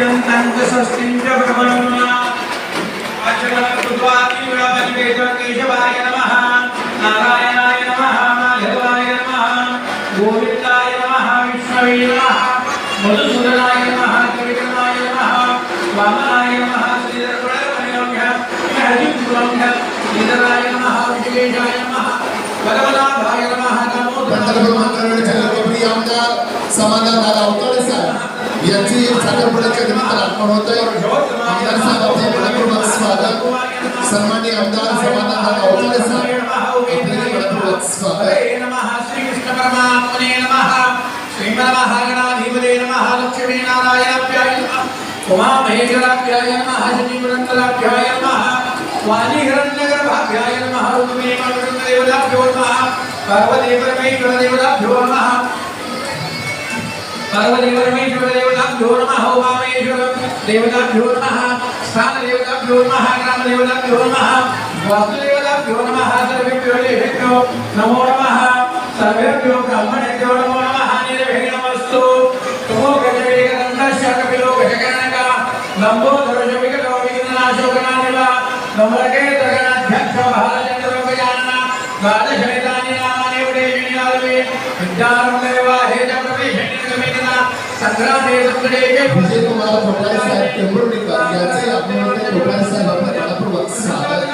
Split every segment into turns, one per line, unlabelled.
అత్యంతం సృష్టించ భగవన్న అచల కృత్వా తీవ్ర పరివేష కేశవాయ నమ నారాయణాయ నమ మాధవాయ నమ గోవిందాయ నమ విష్ణవే నమ మధుసూదనాయ నమ కవితనాయ నమ వామనాయ నమ శ్రీధరపుణ్య
హరిపురంభ్య శ్రీధరాయ నమ విశ్వేశాయ నమ భగవనాభాయ నమ నమో यांची साखरपुड्याच्या निमित्तानं अर्पण होतंय आमदार साहेब आपले मनपूर्वक स्वागत सन्माननीय आमदार समाधान दादा अवतडे साहेब आपले मनपूर्वक स्वागत
हरे नमः श्रीकृष्ण परमात्मने नमः श्रीमन्महागणाधिपते नमः लक्ष्मीनारायणाभ्याय नमः उमामहेश्वराभ्याय नमः शचीवरन्दलाभ्याय नमः वाणीहिरण्यगर्भाभ्याय नमः रुक्मिणीमरुदेवताभ्यो नमः पार्वती परमेश्वरदेवताभ्यो नमः परमेश्वर नमः उमामहेश्वर देवताभ्यो नमः स्थानदेवताभ्यो नमः ग्रामदेवताभ्यो नमः वास्तुदेवताभ्यो नमः सर्वेभ्यो देवेभ्यो नमो नमः सर्वेभ्यो ब्राह्मणेभ्यो नमो नमः निर्विघ्नमस्तु तमो गजवेगदण्डस्य कपिलो गजगणक लम्बोदरो विकटो विघ्ननाशो गणानिव नमरकेतगणाध्यक्षो भारचन्द्रोपयानन द्वादशमितानि नामानि उडेशिनियालवे विद्यारम्भेवाहे च प्रवेशनिर्गमितना सङ्ग्रामे सङ्ग्रेके
विजय कुमार कोठारे साहेब टेंभुर्णीकर यांचे आपले मोठे कोठारे साहेब आपले मनपूर्वक स्वागत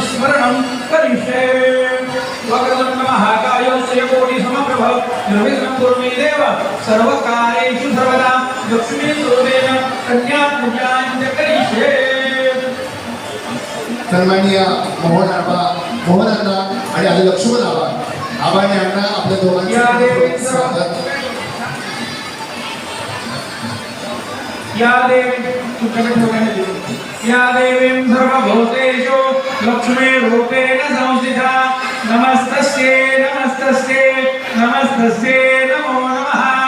स्मरण करिष्ये। वक्रतुंड महाकाय श्रेयकोटी समप्रभ निर्विघ्नं कुरु मे देव। सर्व कार्येषु सर्वदा लक्ष्मी स्वरूपेण कन्यापूजां च करिष्ये।
सन्माननीय मोहन आबा मोहन अण्णा आणि आले लक्ष्मण आबा आबा आणि अण्णा आपल्या दोघांचे स्वागत.
या देवी तुझ्याकडे ठेवण्यात येईल. या देवीं सर्वभूतेषु लक्ष्मीरूपेण संस्थिता। नमस्तस्ये नमस्तस्ये नमस्तस्ये, नमो नमः।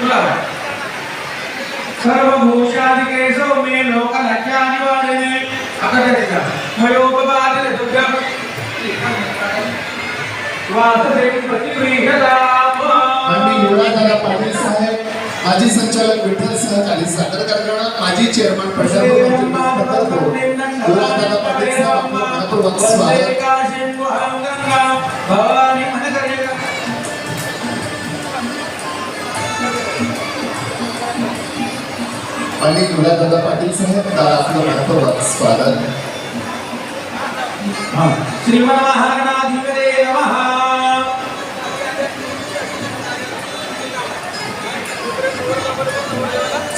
तुला सर्वभूषादिकेशो मे लोकलक्ष्यानिवारिणे अकटरिका मयोपवादिने तुभ्यं वासदेवी प्रतिगृह्यताम्
आणि युवराजदादा पाटील साहेब माजी संचालक विठ्ठल सहकारी सादर करणारा माजी चेअरमन पंढरपूर स्वागत. आणि युवराजदादा पाटील साहेब आपलं मनपूर्वक स्वागत.
श्रीमन्महागणाधिपते नमः.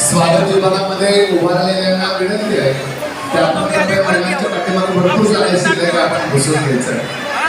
स्वागत विभागामध्ये उभारलेल्यांना विनंती आहे की आपण कृपया महिलांच्या पाठीमागे भरपूर जागा शिल्लक आपण घ्यायचं. आहे